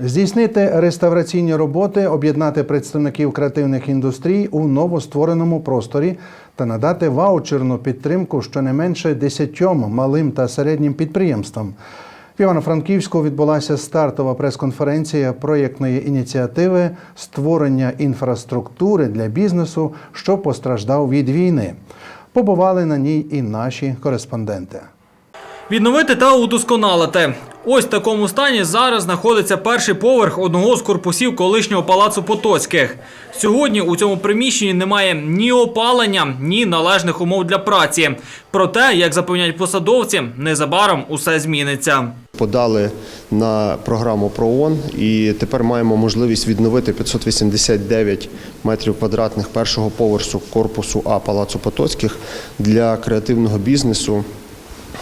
Здійснити реставраційні роботи, об'єднати представників креативних індустрій у новоствореному просторі та надати ваучерну підтримку щонайменше десятьом малим та середнім підприємствам. В Івано-Франківську відбулася стартова прес-конференція проєктної ініціативи створення інфраструктури для бізнесу, що постраждав від війни. Побували на ній і наші кореспонденти. Відновити та удосконалити. Ось в такому стані зараз знаходиться перший поверх одного з корпусів колишнього палацу Потоцьких. Сьогодні у цьому приміщенні немає ні опалення, ні належних умов для праці. Проте, як запевняють посадовці, незабаром усе зміниться. Подали на програму ПРООН і тепер маємо можливість відновити 589 метрів квадратних першого поверсу корпусу А Палацу Потоцьких для креативного бізнесу,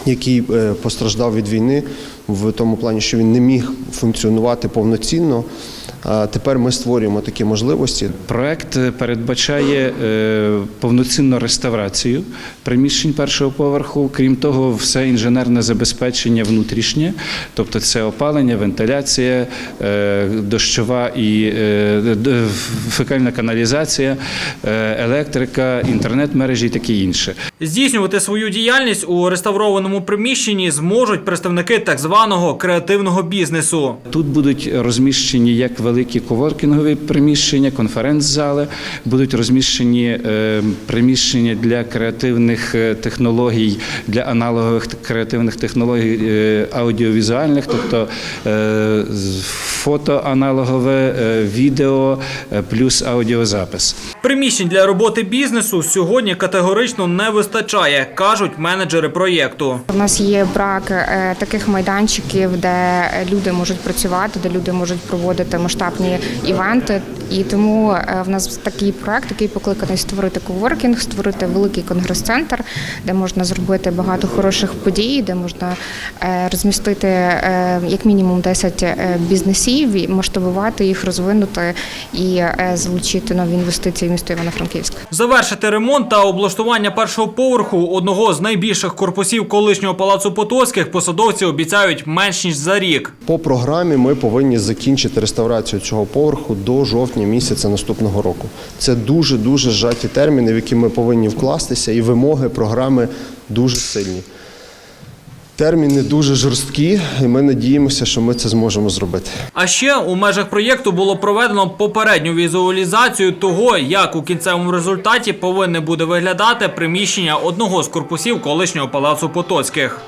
який е, постраждав від війни в тому плані, що він не міг функціонувати повноцінно. А Тепер ми створюємо такі можливості. Проект е, передбачає е, повноцінну реставрацію приміщень першого поверху. Крім того, все інженерне забезпечення внутрішнє, тобто це опалення, вентиляція, е, дощова і е, фекальна каналізація, е, електрика, інтернет-мережі і таке інше. Здійснювати свою діяльність у реставрованому приміщенні зможуть представники так званого креативного бізнесу. Тут будуть розміщені як великі коворкінгові приміщення, конференц-зали, будуть розміщені е, приміщення для креативних е, технологій, для аналогових креативних технологій е, аудіовізуальних, тобто фото аналогове, е, відео е, плюс аудіозапис. Приміщень для роботи бізнесу сьогодні категорично не вистачає, кажуть менеджери проєкту. У нас є брак е, таких майданчиків, де люди можуть працювати, де люди можуть проводити масштабні івенти. І тому в нас такий проект, який покликаний створити коворкінг, створити великий конгрес-центр, де можна зробити багато хороших подій, де можна розмістити як мінімум 10 е, бізнесів, і масштабувати їх, розвинути і е, залучити нові інвестиції в місто Івано-Франківськ. Завершити ремонт та облаштування першого поверху одного з найбільших корпусів колишнього палацу Потоцьких посадовці обіцяють менш ніж за рік. По програмі ми повинні закінчити реставрацію цього поверху до жовтня місяця наступного року. Це дуже дуже зжаті терміни, в які ми повинні вкластися, і вимоги програми дуже сильні. Терміни дуже жорсткі, і ми надіємося, що ми це зможемо зробити. А ще у межах проєкту було проведено попередню візуалізацію того, як у кінцевому результаті повинне буде виглядати приміщення одного з корпусів колишнього палацу Потоцьких.